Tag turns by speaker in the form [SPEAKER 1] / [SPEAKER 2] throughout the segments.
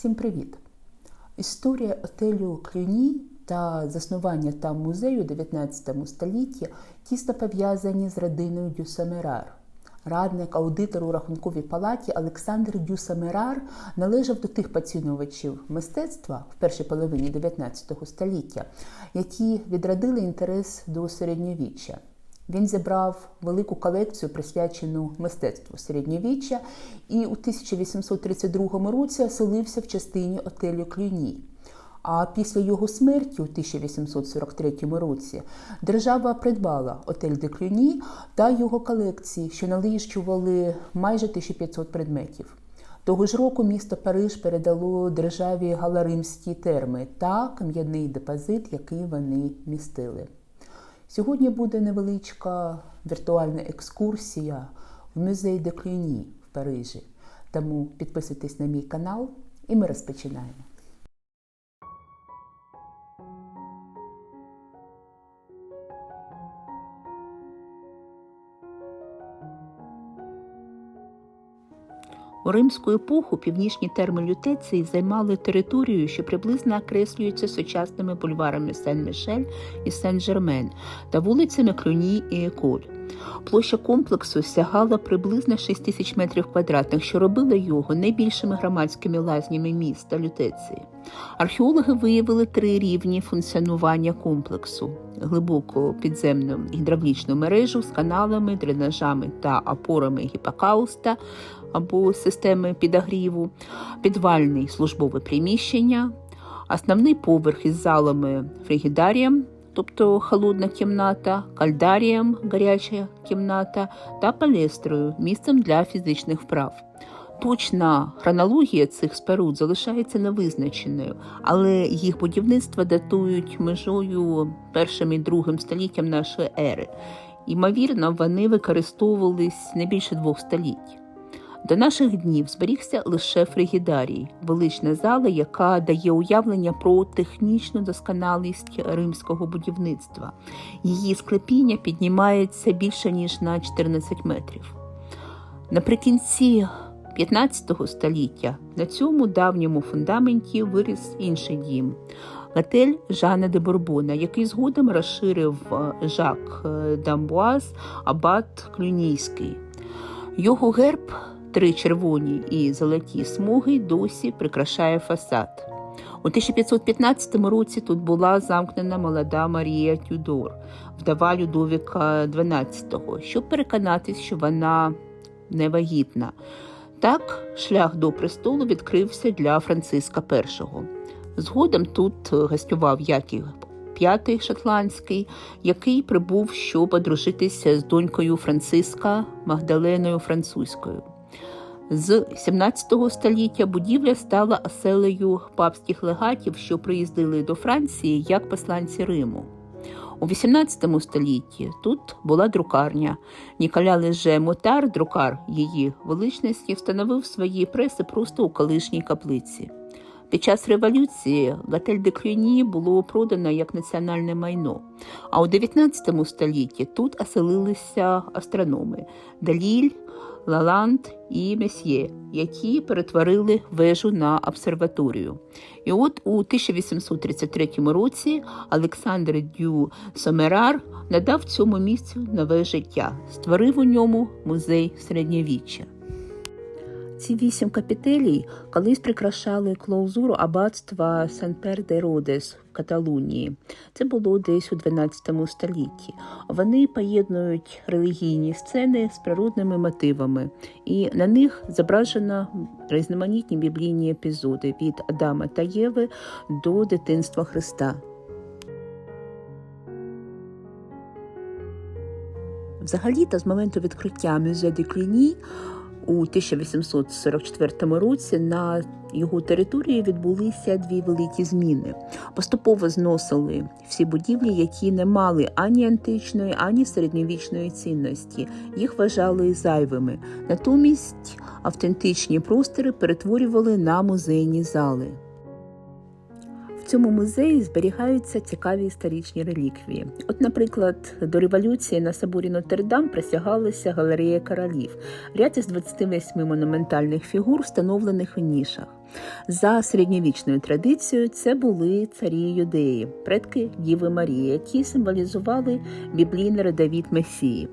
[SPEAKER 1] Всім привіт! Історія отелю Клюні та заснування там музею у 19 столітті тісно пов'язані з родиною Дюсамерар. Радник аудитор у рахунковій палаті Олександр Дюсамерар належав до тих поцінювачів мистецтва в першій половині 19 століття, які відродили інтерес до середньовіччя. Він зібрав велику колекцію, присвячену мистецтву середньовіччя, і у 1832 році оселився в частині отелю Клюні. А після його смерті у 1843 році держава придбала отель де Клюні та його колекції, що налічували майже 1500 предметів. Того ж року місто Париж передало державі галаримські терми та кам'яний депозит, який вони містили. Сьогодні буде невеличка віртуальна екскурсія в музей де Клюні в Парижі. Тому підписуйтесь на мій канал і ми розпочинаємо.
[SPEAKER 2] У римську епоху північні терми лютеції займали територію, що приблизно окреслюється сучасними бульварами Сен-Мішель і Сен-Жермен та вулицями Клюні і Еколь. Площа комплексу сягала приблизно 6 тисяч метрів квадратних, що робило його найбільшими громадськими лазнями міста лютеції. Археологи виявили три рівні функціонування комплексу: глибоку підземну гідравлічну мережу з каналами, дренажами та опорами гіпокауста або системи підогріву, підвальне службове приміщення, основний поверх із залами фригідарієм, тобто холодна кімната, кальдарієм, гаряча кімната та палестрою, місцем для фізичних вправ. Точна хронологія цих споруд залишається невизначеною, але їх будівництво датують межою першим і другим століттям нашої ери. Ймовірно, вони використовувались не більше двох століть. До наших днів зберігся лише фригідарій, велична зала, яка дає уявлення про технічну досконалість римського будівництва. Її склепіння піднімається більше ніж на 14 метрів. Наприкінці 15 століття на цьому давньому фундаменті виріс інший дім. Готель Жана де Бурбона, який згодом розширив Жак Дамбуаз Абат Клюнійський. Його герб три червоні і золоті смуги досі прикрашає фасад. У 1515 році тут була замкнена молода Марія Тюдор, вдова Людовіка XII, щоб переконатись, що вона не вагітна. Так, шлях до престолу відкрився для Франциска І. Згодом тут гостював Яків П'ятий шотландський, який прибув, щоб одружитися з донькою Франциска Магдаленою Французькою. З 17 століття будівля стала оселею папських легатів, що приїздили до Франції як посланці Риму. У 18 столітті тут була друкарня. Ніколя Леже Мотар, друкар її величності, встановив свої преси просто у колишній каплиці. Під час революції готель де Клюні було продано як національне майно. А у 19 столітті тут оселилися астрономи Даліль, Лаланд і Месьє, які перетворили вежу на обсерваторію. І от у 1833 році Олександр Дю Сомерар надав цьому місцю нове життя, створив у ньому музей середньовіччя. Ці вісім капітелій колись прикрашали клаузуру аббатства Сан-Пер де Родес в Каталунії. Це було десь у 12 столітті. Вони поєднують релігійні сцени з природними мотивами, і на них зображено різноманітні біблійні епізоди від Адама та Єви до дитинства Христа. Взагалі-то з моменту відкриття мюзе де Кліні у 1844 році на його території відбулися дві великі зміни. Поступово зносили всі будівлі, які не мали ані античної, ані середньовічної цінності. Їх вважали зайвими. Натомість автентичні простори перетворювали на музейні зали. Цьому музеї зберігаються цікаві історичні реліквії. От, наприклад, до революції на соборі Нотр-Дам присягалася галерея королів, ряд із 28 монументальних фігур, встановлених у нішах. За середньовічною традицією, це були царі юдеї, предки Діви Марії, які символізували біблійний родовід Месії.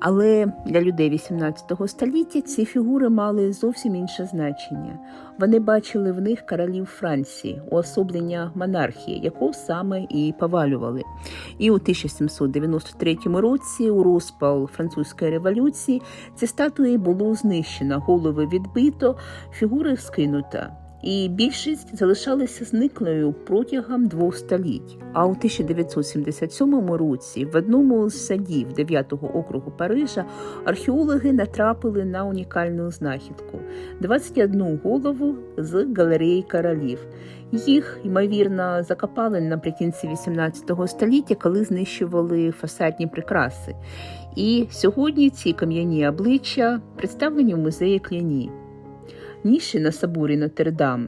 [SPEAKER 2] Але для людей 18 століття ці фігури мали зовсім інше значення. Вони бачили в них королів Франції, уособлення монархії, яку саме і повалювали. І у 1793 році, у розпал французької революції, ці статуї було знищено, голови відбито, фігури скинута і більшість залишалися зниклою протягом двох століть. А у 1977 році в одному з садів 9-го округу Парижа археологи натрапили на унікальну знахідку: 21 голову з галереї королів. Їх, ймовірно, закопали наприкінці 18 століття, коли знищували фасадні прикраси. І сьогодні ці кам'яні обличчя представлені в музеї Кляні. Ніші на соборі Нотр-Дам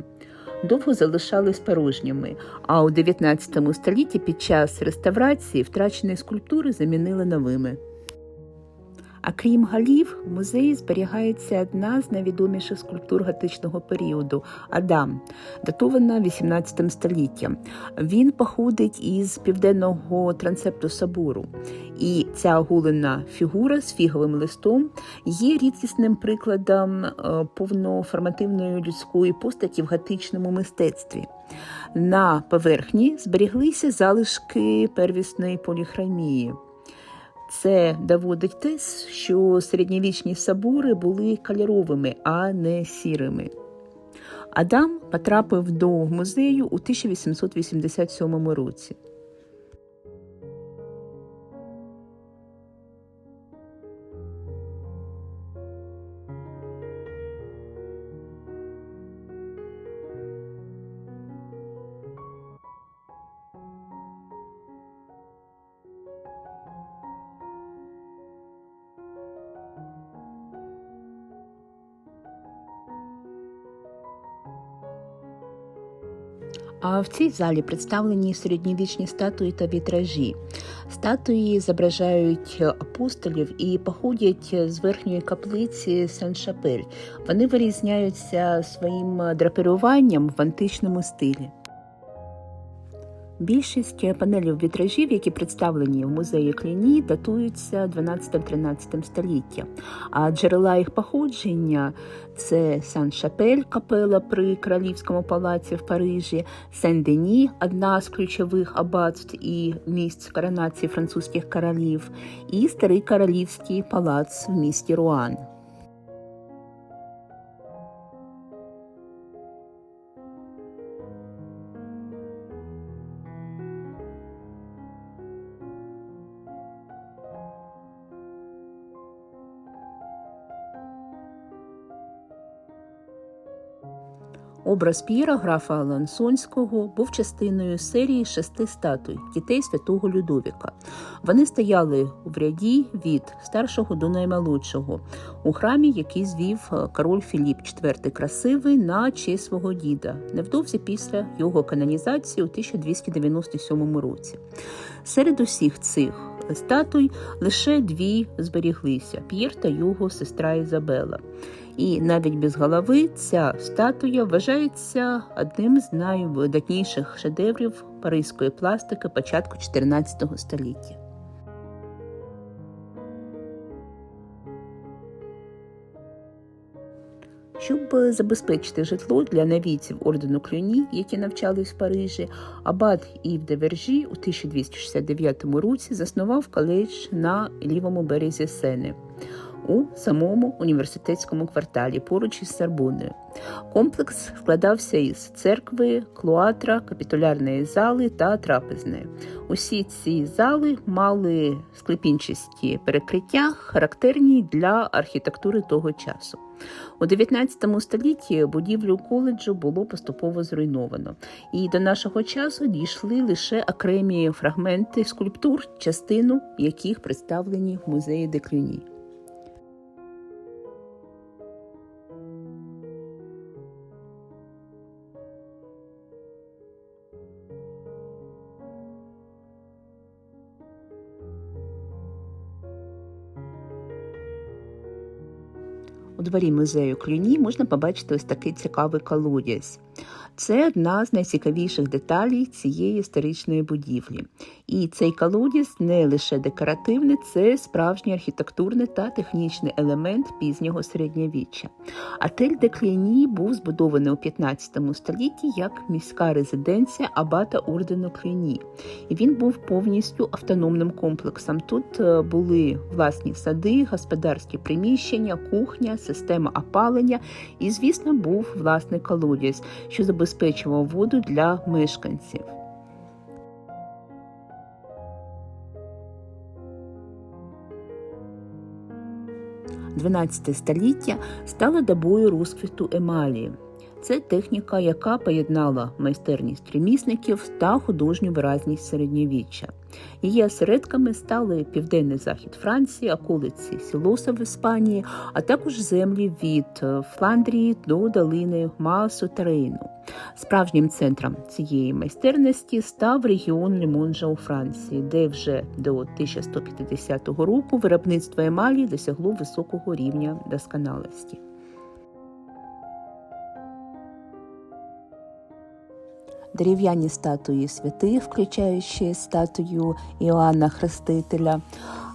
[SPEAKER 2] довго залишались порожніми, а у 19 столітті під час реставрації втрачені скульптури замінили новими. А крім галів, в музеї зберігається одна з найвідоміших скульптур готичного періоду Адам, датована 18 століттям. Він походить із південного трансепту собору. І ця оголена фігура з фіговим листом є рідкісним прикладом е, повноформативної людської постаті в готичному мистецтві. На поверхні зберіглися залишки первісної поліхромії. Це доводить те, що середньовічні собори були кольоровими, а не сірими. Адам потрапив до музею у 1887 році. В цій залі представлені середньовічні статуї та вітражі. Статуї зображають апостолів і походять з верхньої каплиці Сен-Шапель. Вони вирізняються своїм драпіруванням в античному стилі. Більшість панелів вітражів, які представлені в музеї Кліні, датуються 12-13 століття, а джерела їх походження це Сан-Шапель, капела при Королівському палаці в Парижі, Сен-Дені, одна з ключових аббатств і місць коронації французьких королів, і старий королівський палац в місті Руан. Образ П'єра графа Лансонського був частиною серії шести статуй дітей святого Людовіка. Вони стояли в ряді від старшого до наймолодшого у храмі, який звів король Філіп IV Красивий на честь свого діда, невдовзі після його канонізації у 1297 році. Серед усіх цих статуй лише дві зберіглися П'єр та його сестра Ізабела. І навіть без голови ця статуя вважається одним з найвидатніших шедеврів паризької пластики початку 14 століття. Щоб забезпечити житло для навійців ордену Клюні, які навчались в Парижі, абат Ів де Вержі у 1269 році заснував коледж на лівому березі Сени у самому університетському кварталі поруч із Сарбоною. Комплекс складався із церкви, клуатра, капітулярної зали та трапезної. Усі ці зали мали склепінчасті перекриття, характерні для архітектури того часу. У 19 столітті будівлю коледжу було поступово зруйновано, і до нашого часу дійшли лише окремі фрагменти скульптур, частину яких представлені в музеї Деклюні. Дворі музею Клюні можна побачити ось такий цікавий колодязь. Це одна з найцікавіших деталей цієї історичної будівлі. І цей колодязь не лише декоративний, це справжній архітектурний та технічний елемент пізнього середньовіччя. Отель де Клюні був збудований у 15 столітті як міська резиденція абата ордену Клюні. І він був повністю автономним комплексом. Тут е, були власні сади, господарські приміщення, кухня, система опалення і, звісно, був власний колодязь, що забезпечував воду для мешканців. 12 століття стало добою розквіту емалії. Це техніка, яка поєднала майстерність ремісників та художню виразність середньовіччя. Її осередками стали південний захід Франції, околиці Сілоса в Іспанії, а також землі від Фландрії до долини Маасу та. Справжнім центром цієї майстерності став регіон Лімонжа у Франції, де вже до 1150 року виробництво емалі досягло високого рівня досконалості. Дерев'яні статуї святих, включаючи статую Іоанна Хрестителя.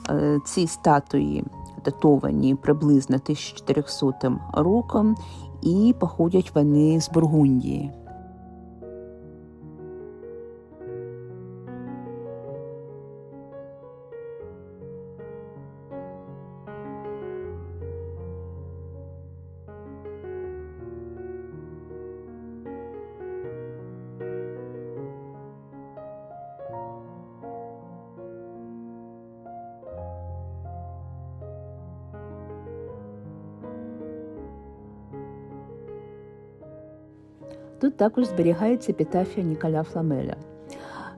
[SPEAKER 2] Е, Ці статуї датовані приблизно 1400 роком і походять вони з Бургундії. Тут також зберігається епітафія Ніколя Фламеля.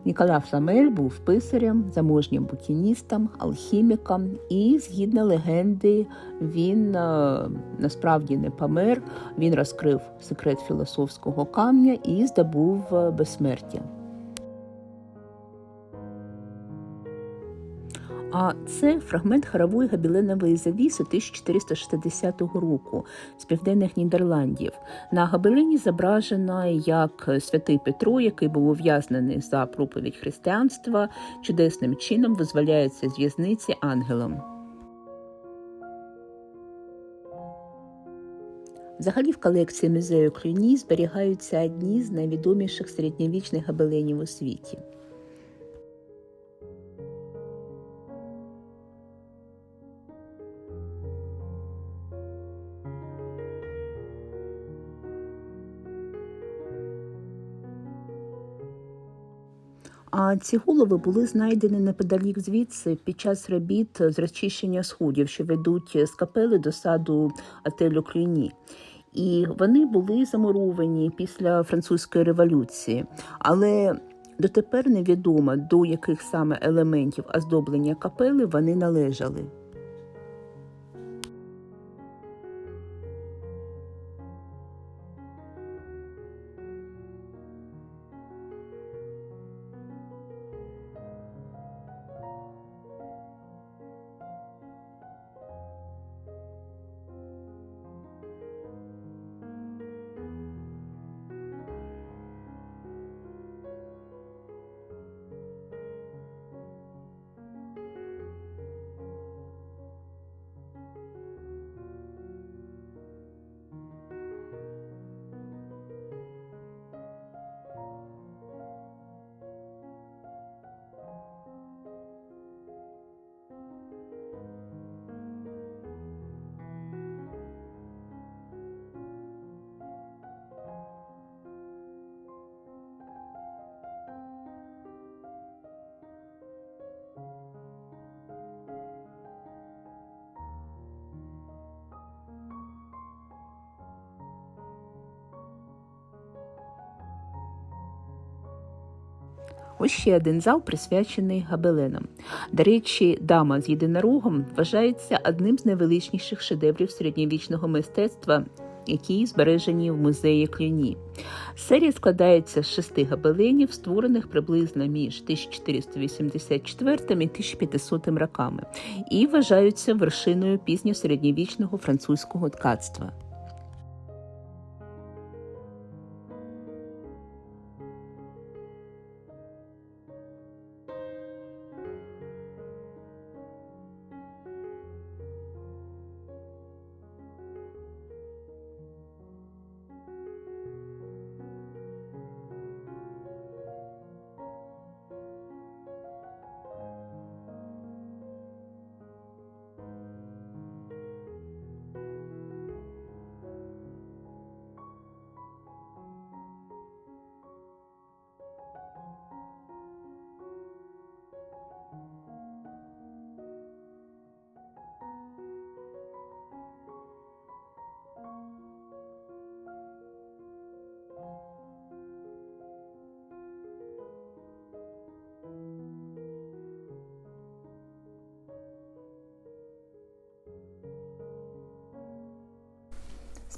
[SPEAKER 2] Ніколя Фламель був писарем, заможнім букіністом, алхіміком, і, згідно легенди, він е, насправді не помер. Він розкрив секрет філософського камня і здобув е, безсмертя. А це фрагмент хорової гобеленової завіси 1460 року з південних Нідерландів. На гобелені зображено як святий Петро, який був ув'язнений за проповідь християнства, чудесним чином визволяється з в'язниці ангелом. Взагалі в колекції музею Клюні зберігаються одні з найвідоміших середньовічних гобеленів у світі. Ці голови були знайдені неподалік звідси під час робіт з розчищення сходів, що ведуть з капели до саду отелю Клюні. І вони були замуровані після французької революції. Але дотепер невідомо, до яких саме елементів оздоблення капели вони належали. Ось ще один зал присвячений гобеленам. До речі, дама з єдинорогом вважається одним з найвеличніших шедеврів середньовічного мистецтва які збережені в музеї Клюні. Серія складається з шести гобеленів, створених приблизно між 1484 і 1500 роками, і вважаються вершиною пізньосередньовічного французького ткацтва.